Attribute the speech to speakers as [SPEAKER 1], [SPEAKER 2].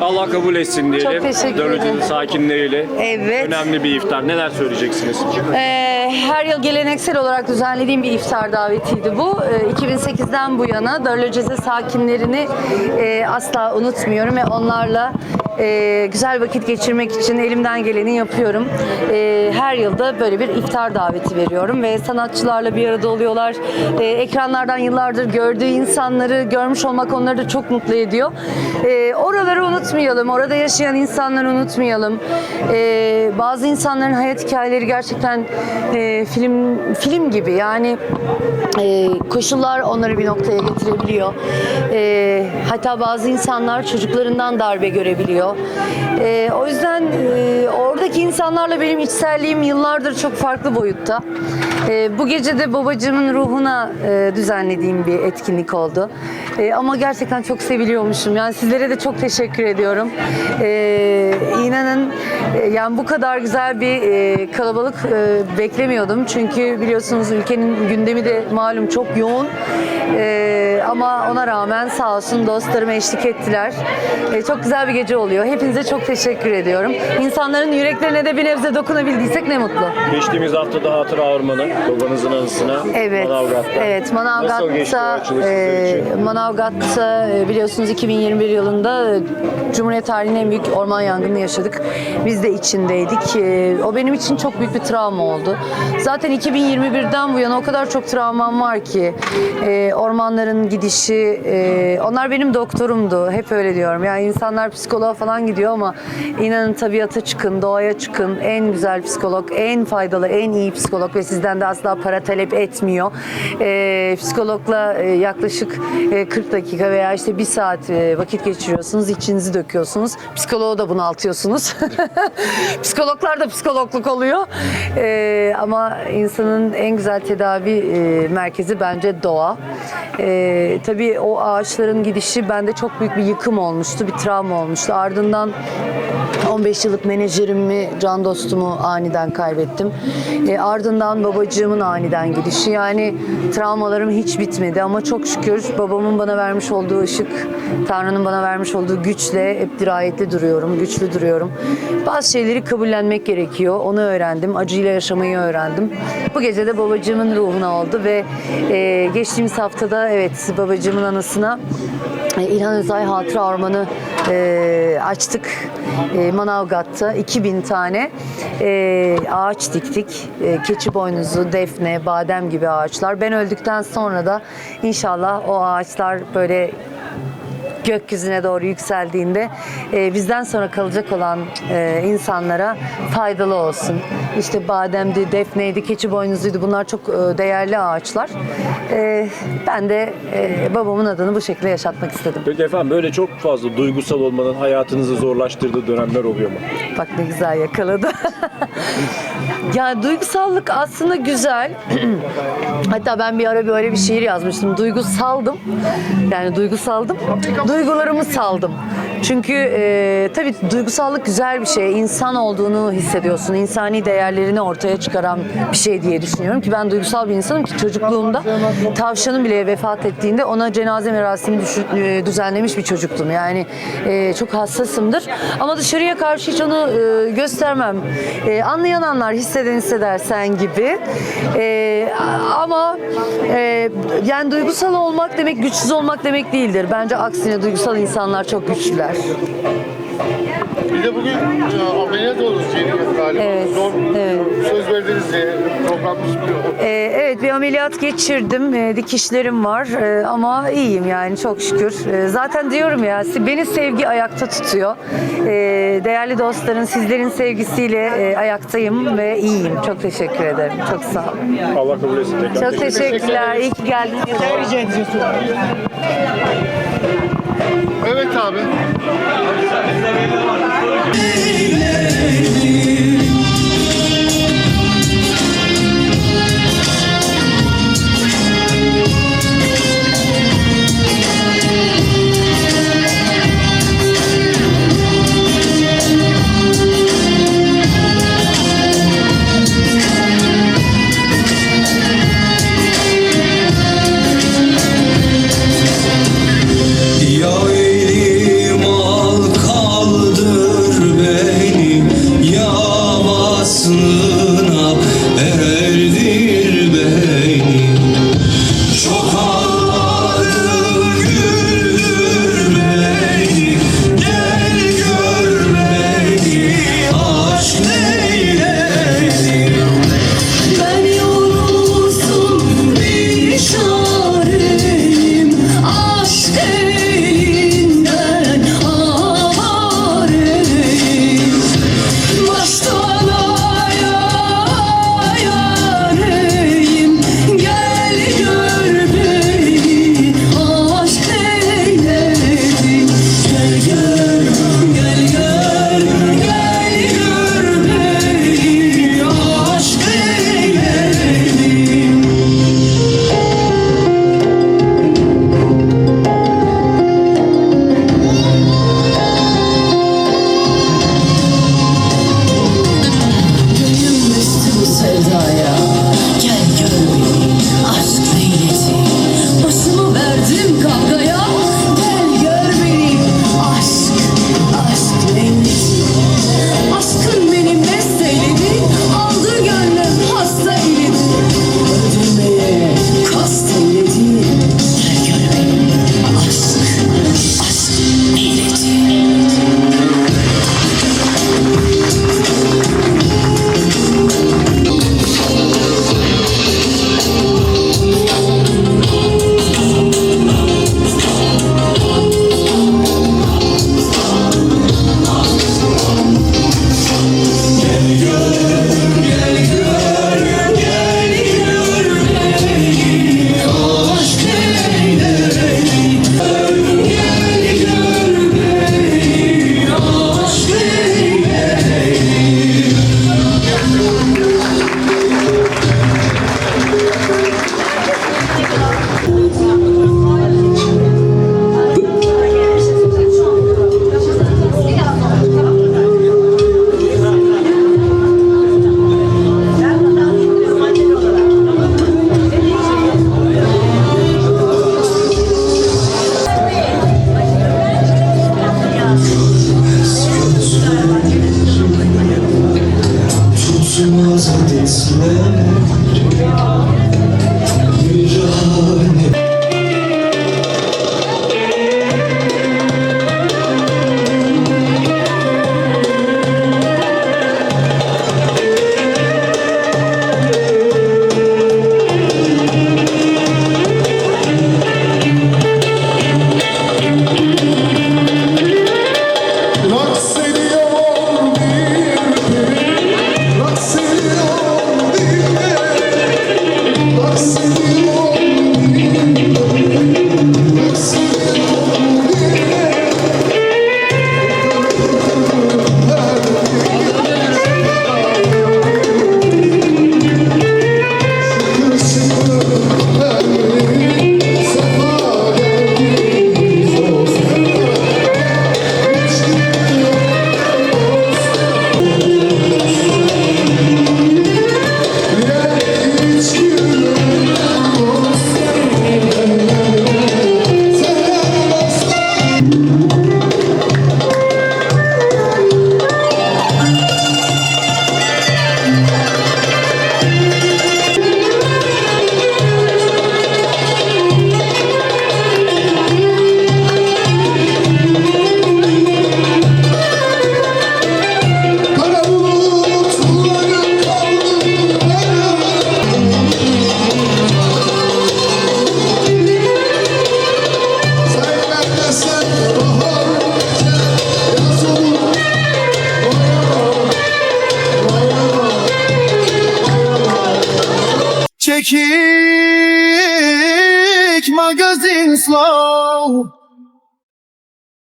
[SPEAKER 1] Allah kabul etsin diyelim.
[SPEAKER 2] Çok teşekkür ederim.
[SPEAKER 1] sakinleriyle.
[SPEAKER 2] Evet.
[SPEAKER 1] Önemli bir iftar. Neler söyleyeceksiniz?
[SPEAKER 2] Ee, her yıl geleneksel olarak düzenlediğim bir iftar davetiydi bu. Ee, 2008'den bu yana Darülceze sakinlerini e, asla unutmuyorum ve onlarla e, güzel vakit geçirmek için elimden geleni yapıyorum. E, her yılda böyle bir iftar daveti veriyorum ve sanatçılarla bir arada oluyorlar. E, ekranlardan yıllardır gördüğü insanları görmüş olmak onları da çok mutlu ediyor. E, oraları unutmayalım, orada yaşayan insanları unutmayalım. E, bazı insanların hayat hikayeleri gerçekten e, film film gibi yani e, koşullar onları bir noktaya getirebiliyor. E, hatta bazı insanlar çocuklarından darbe görebiliyor. E, o yüzden e, oradaki insanlarla benim içselliğim yıllardır çok farklı boyutta. E, bu gece de babacığımın ruhuna e, düzenlediğim bir etkinlik oldu. E, ama gerçekten çok seviliyormuşum. Yani sizlere de çok teşekkür ediyorum. E, inanın e, yani bu kadar güzel bir e, kalabalık e, beklemiyordum. Çünkü biliyorsunuz ülkenin gündemi de malum çok yoğun. E, ama ona rağmen sağ olsun dostlarım eşlik ettiler. E, çok güzel bir gece oluyor. Hepinize çok teşekkür ediyorum. İnsanların yüreklerine de bir nebze dokunabildiysek ne mutlu.
[SPEAKER 1] Geçtiğimiz hafta da hatıra ormanı babanızın anısına
[SPEAKER 2] Evet.
[SPEAKER 1] Manavgat'ta.
[SPEAKER 2] Evet, Manavgat'ta e? Manavgat'ta e, biliyorsunuz 2021 yılında e, Cumhuriyet tarihinin en büyük orman yangını yaşadık. Biz de içindeydik. E, o benim için çok büyük bir travma oldu. Zaten 2021'den bu yana o kadar çok travmam var ki e, ormanların gidişi e, onlar benim doktorumdu. Hep öyle diyorum. Yani insanlar psikoloğa falan gidiyor ama inanın tabiata çıkın, doğaya çıkın. En güzel psikolog, en faydalı, en iyi psikolog ve sizden de asla para talep etmiyor. E, psikologla e, yaklaşık e, 40 dakika veya işte bir saat e, vakit geçiriyorsunuz, içinizi döküyorsunuz. Psikoloğu da bunaltıyorsunuz. Psikologlar da psikologluk oluyor. E, ama insanın en güzel tedavi e, merkezi bence doğa. E, tabii o ağaçların gidişi bende çok büyük bir yıkım olmuştu, bir travma olmuştu. Ardından 15 yıllık menajerimi, can dostumu aniden kaybettim. E, ardından babacığımın aniden gidişi. Yani travmalarım hiç bitmedi ama çok şükür babamın bana vermiş olduğu ışık, Tanrı'nın bana vermiş olduğu güçle hep dirayetli duruyorum, güçlü duruyorum. Bazı şeyleri kabullenmek gerekiyor. Onu öğrendim. Acıyla yaşamayı öğrendim. Bu gece de babacığımın ruhuna oldu ve e, geçtiğimiz haftada evet babacığımın anısına e, İlhan Özay Hatıra Ormanı e, açtık. E, Manavgat'ta 2000 tane e, ağaç diktik. E, keçi boynuzu, defne, badem gibi ağaçlar. Ben öldükten sonra da inşallah o ağaçlar böyle gökyüzüne doğru yükseldiğinde e, bizden sonra kalacak olan e, insanlara faydalı olsun. İşte bademdi, defneydi, keçi boynuzuydu bunlar çok e, değerli ağaçlar. E, ben de e, babamın adını bu şekilde yaşatmak istedim.
[SPEAKER 1] Peki efendim böyle çok fazla duygusal olmanın hayatınızı zorlaştırdığı dönemler oluyor mu?
[SPEAKER 2] Bak ne güzel yakaladı. ya duygusallık aslında güzel. Hatta ben bir ara böyle bir şiir yazmıştım. Duygusaldım. Yani duygusaldım. Duygularımı saldım. Çünkü e, tabii duygusallık güzel bir şey. İnsan olduğunu hissediyorsun. İnsani değerlerini ortaya çıkaran bir şey diye düşünüyorum ki ben duygusal bir insanım ki çocukluğumda tavşanım bile vefat ettiğinde ona cenaze merasimi e, düzenlemiş bir çocuktum. Yani e, çok hassasımdır. Ama dışarıya karşı hiç onu e, göstermem. E, anlayan anlar, hisseden hisseder sen gibi. E, ama e, yani duygusal olmak demek güçsüz olmak demek değildir. Bence aksine duygusal insanlar çok güçlüler.
[SPEAKER 3] Bir de bugün e, ameliyat Ceylin galiba.
[SPEAKER 2] Evet,
[SPEAKER 3] Zor
[SPEAKER 2] evet.
[SPEAKER 3] söz verdiniz diye program sunuyor.
[SPEAKER 2] Ee, evet bir ameliyat geçirdim. Ee, dikişlerim var Ee, ama iyiyim yani çok şükür. Ee, zaten diyorum ya beni sevgi ayakta tutuyor. Ee, değerli dostların sizlerin sevgisiyle e, ayaktayım ve iyiyim. Çok teşekkür ederim. Çok sağ olun.
[SPEAKER 1] Allah kabul etsin tekrar.
[SPEAKER 2] Çok teşekkürler. İyi ki geldiniz.
[SPEAKER 3] Evet
[SPEAKER 4] Çekik magazin slow